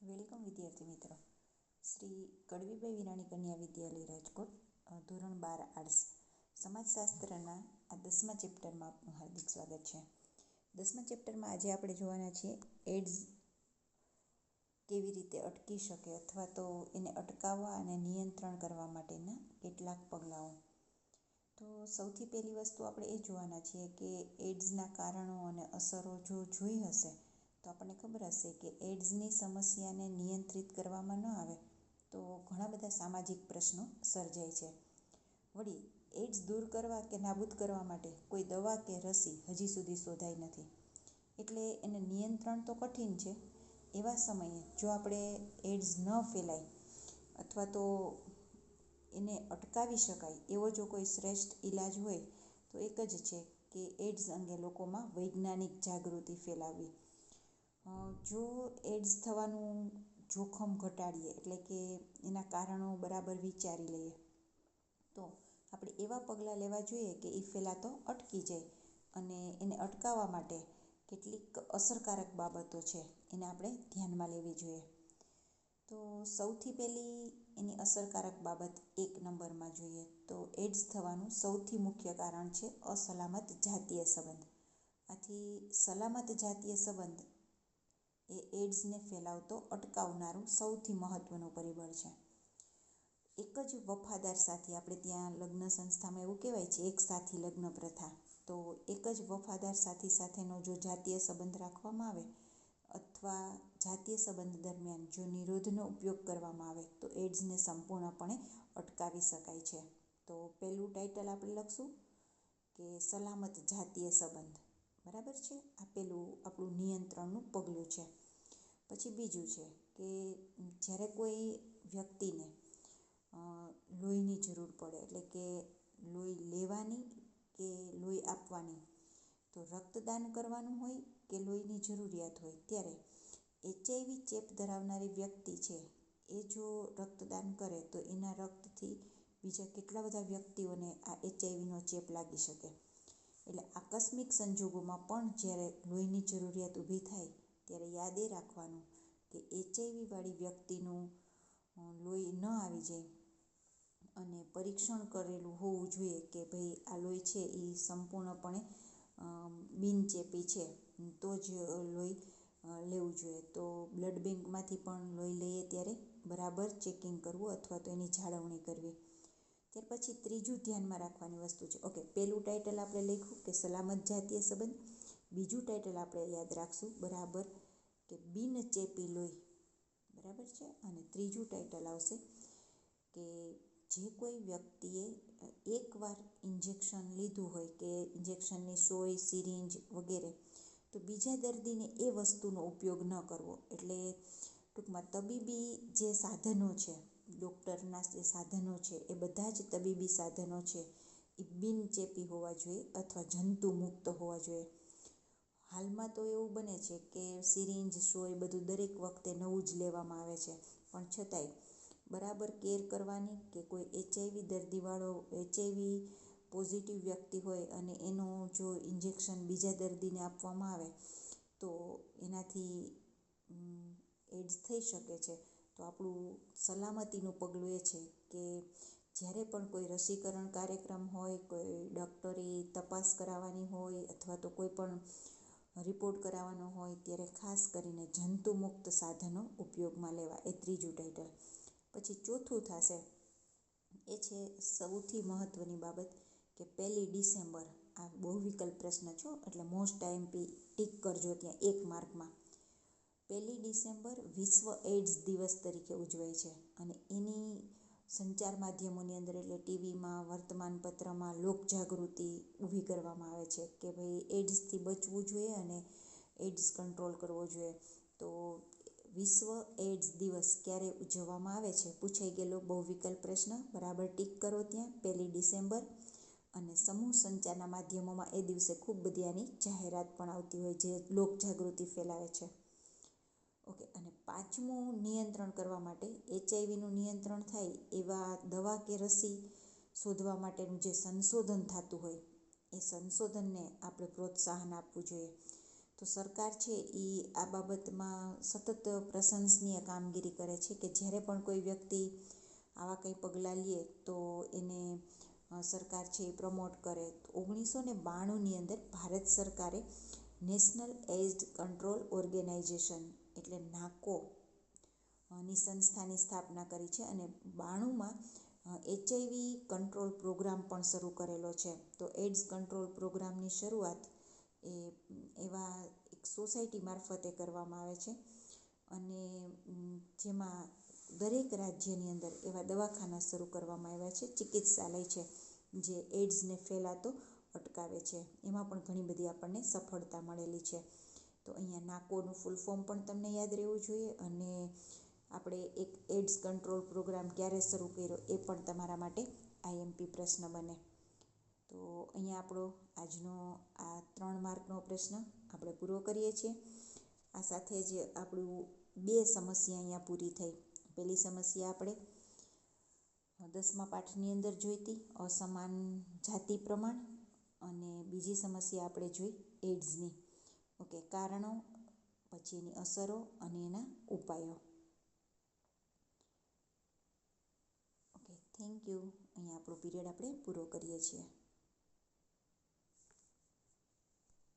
Welcome વિદ્યાર્થી મિત્રો. શ્રી કડવીભાઈ વિરાણી કન્યા વિદ્યાલય રાજકોટ ધોરણ બાર આર્ટ્સ. સમાજશાસ્ત્રના આ દસમા ચેપ્ટરમાં આપનું હાર્દિક સ્વાગત છે. દસમા ચેપ્ટરમાં આજે આપણે જોવાના છીએ એડ્સ કેવી રીતે અટકી શકે અથવા તો એને અટકાવવા અને નિયંત્રણ કરવા માટેના કેટલાક પગલાઓ. તો સૌથી પહેલી વસ્તુ આપણે એ જોવાના છીએ કે એડ્સના કારણો અને અસરો જો જોઈ હશે તો આપણને ખબર હશે કે એડ્સની સમસ્યાને નિયંત્રિત કરવામાં ન આવે તો ઘણા બધા સામાજિક પ્રશ્નો સર્જાય છે. વળી, એડ્સ દૂર કરવા કે નાબૂદ કરવા માટે કોઈ દવા કે રસી હજી સુધી શોધાઈ નથી. એટલે એને નિયંત્રણ તો કઠિન છે. એવા સમયે જો આપણે એડ્સ ન ફેલાય અથવા તો એને અટકાવી શકાય એવો જો કોઈ શ્રેષ્ઠ ઈલાજ હોય, તો એક જ છે કે એડ્સ અંગે લોકોમાં વૈજ્ઞાનિક જાગૃતિ ફેલાવવી. જો એડ્સ થવાનું જોખમ ઘટાડીએ, એટલે કે એના કારણો બરાબર વિચારી લઈએ, તો આપણે એવા પગલાં લેવા જોઈએ કે એ ફેલાતો અટકી જાય અને એને અટકાવવા માટે કેટલીક અસરકારક બાબતો છે, એને આપણે ધ્યાનમાં લેવી જોઈએ. તો સૌથી પહેલી એની અસરકારક બાબત એક નંબરમાં જોઈએ, તો એડ્સ થવાનું સૌથી મુખ્ય કારણ છે અસલામત જાતીય સંબંધ. આથી સલામત જાતીય સંબંધ એ એડ્સને ફેલાવતો અટકાવનારું સૌથી મહત્ત્વનું પરિબળ છે. એક જ વફાદાર સાથી આપણે ત્યાં લગ્ન સંસ્થામાં એવું કહેવાય છે, એક સાથી લગ્ન પ્રથા. તો એક જ વફાદાર સાથી સાથેનો જો જાતીય સંબંધ રાખવામાં આવે અથવા જાતીય સંબંધ દરમિયાન જો નિરોધનો ઉપયોગ કરવામાં આવે, તો એડ્સને સંપૂર્ણપણે અટકાવી શકાય છે. તો પહેલું ટાઇટલ આપણે લખશું કે સલામત જાતીય સંબંધ. બરાબર છે? આ પેલું આપણું નિયંત્રણનું પગલું છે. પછી બીજું છે કે જ્યારે કોઈ વ્યક્તિને લોહીની જરૂર પડે, એટલે કે લોહી લેવાની કે લોહી આપવાની, તો રક્તદાન કરવાનું હોય કે લોહીની જરૂરિયાત હોય, ત્યારે એચઆઈવી ચેપ ધરાવનારી વ્યક્તિ છે, એ જો રક્તદાન કરે, તો એના રક્તથી બીજા કેટલા બધા વ્યક્તિઓને આ એચઆઈવીનો ચેપ લાગી શકે? એટલે આકસ્મિક સંજોગોમાં પણ જ્યારે લોહીની જરૂરિયાત ઊભી થાય ત્યારે યાદ એ રાખવાનું કે એચઆઈવીવાળી વ્યક્તિનું લોહી ન આવી જાય અને પરીક્ષણ કરેલું હોવું જોઈએ કે ભાઈ આ લોહી છે એ સંપૂર્ણપણે બિનચેપી છે. તો જ લોહી લેવું જોઈએ. તો બ્લડ બેંકમાંથી પણ લોહી લઈએ ત્યારે બરાબર ચેકિંગ કરવું અથવા તો એની જાળવણી કરવી. ત્યાર પછી ત્રીજું ધ્યાનમાં રાખવાની વસ્તુ છે. ઓકે, પહેલું ટાઇટલ આપણે લખ્યું કે સલામત જાતીય સંબંધ. બીજું ટાઇટલ આપણે યાદ રાખશું. બરાબર કે બિન ચેપી લોહી. બરાબર છે? અને ત્રીજું ટાઇટલ આવશે કે જે કોઈ વ્યક્તિએ એકવાર ઇન્જેક્શન લીધું હોય કે ઇન્જેક્શનની સોય સિરિંજ વગેરે, તો બીજા દર્દીને એ વસ્તુનો ઉપયોગ ન કરવો. એટલે ટૂંકમાં તબીબી જે સાધનો છે, ડૉક્ટરના જે સાધનો છે, એ બધા જ તબીબી સાધનો છે, એ બિનચેપી હોવા જોઈએ અથવા જંતુ મુક્ત હોવા જોઈએ. હાલમાં તો એવું બને છે કે સિરિંજ, સોય બધું દરેક વખતે નવું જ લેવામાં આવે છે. પણ છતાંય, બરાબર કેર કરવાની કે કોઈ એચઆઈવી દર્દીવાળો એચઆઈવી પોઝિટિવ વ્યક્તિ હોય અને એનું જો ઇન્જેક્શન બીજા દર્દીને આપવામાં આવે, તો એનાથી એડ્સ થઈ શકે છે. તો આપણું સલામતીનું પગલું એ છે કે જ્યારે પણ કોઈ રસીકરણ કાર્યક્રમ હોય, કોઈ ડૉક્ટરી તપાસ કરાવવાની હોય અથવા તો કોઈ પણ રિપોર્ટ કરાવવાનો હોય ત્યારે ખાસ કરીને જંતુમુક્ત સાધનો ઉપયોગમાં લેવા એ ત્રીજું ટાઇટલ પછી ચોથું થશે. એ છે સૌથી મહત્ત્વની બાબત કે પહેલી ડિસેમ્બર. આ બહુ વિકલ્પ પ્રશ્ન છો, એટલે મોસ્ટ આઈએમપી ટીક કરજો ત્યાં એક માર્કમાં. પહેલી ડિસેમ્બર વિશ્વ એડ્સ દિવસ તરીકે ઉજવાય છે. અને એની સંચાર માધ્યમોની અંદર એટલે ટીવીમાં, વર્તમાનપત્રમાં લોકજાગૃતિ ઊભી કરવામાં આવે છે કે ભાઈ એડ્સથી બચવું જોઈએ અને એડ્સ કંટ્રોલ કરવો જોઈએ. તો વિશ્વ એડ્સ દિવસ ક્યારે ઉજવવામાં આવે છે? પૂછાઈ ગયેલો બહુ વિકલ્પ પ્રશ્ન. બરાબર ટીક કરો ત્યાં. પહેલી ડિસેમ્બર. અને સમૂહ સંચારના માધ્યમોમાં એ દિવસે ખૂબ બધી આની જાહેરાત પણ આવતી હોય જે લોકજાગૃતિ ફેલાવે છે. ઓકે, અને પાંચમું નિયંત્રણ કરવા માટે એચઆઈવીનું નિયંત્રણ થાય એવા દવા કે રસી શોધવા માટેનું જે સંશોધન થતું હોય, એ સંશોધનને આપણે પ્રોત્સાહન આપવું જોઈએ. તો સરકાર છે એ આ બાબતમાં સતત પ્રશંસનીય કામગીરી કરે છે કે જ્યારે પણ કોઈ વ્યક્તિ આવા કંઈ પગલાં લે તો એને સરકાર છે એ પ્રમોટ કરે. ઓગણીસો ને બાણુંની અંદર ભારત સરકારે નેશનલ એઇડ કંટ્રોલ ઓર્ગેનાઇઝેશન એટલે નાકો ની સંસ્થાની સ્થાપના કરી છે અને બાણુંમાં એચઆઈવી કંટ્રોલ પ્રોગ્રામ પણ શરૂ કરેલો છે. તો એડ્સ કંટ્રોલ પ્રોગ્રામની શરૂઆત એ, એવા એક સોસાયટી મારફતે કરવામાં આવે છે. અને જેમાં દરેક રાજ્યની અંદર એવા દવાખાના શરૂ કરવામાં આવ્યા છે, ચિકિત્સાલય છે, જે એડ્સને ફેલાતો અટકાવે છે. એમાં પણ ઘણી બધી આપણને સફળતા મળેલી છે. તો અહીંયા નાકોનું ફૂલ ફોર્મ પણ તમને યાદ રહેવું જોઈએ અને આપણે એક એડ્સ કંટ્રોલ પ્રોગ્રામ ક્યારે શરૂ કર્યો એ પણ તમારા માટે આઈએમપી પ્રશ્ન બને. તો અહીંયા આપણો આજનો આ ત્રણ માર્કનો પ્રશ્ન આપણે પૂરો કરીએ છીએ. આ સાથે જ આપણું બે સમસ્યા અહીંયા પૂરી થઈ. પહેલી સમસ્યા આપણે દસમા પાઠની અંદર જોઈતી, અસમાન જાતિ પ્રમાણ અને બીજી સમસ્યા આપણે જોઈ એડ્સની ઓકે, કારણો પછી એની અસરો અને એના ઉપાયો. Okay, thank you. અહીંયા આપણો પીરિયડ આપણે પૂરો કરીએ છીએ.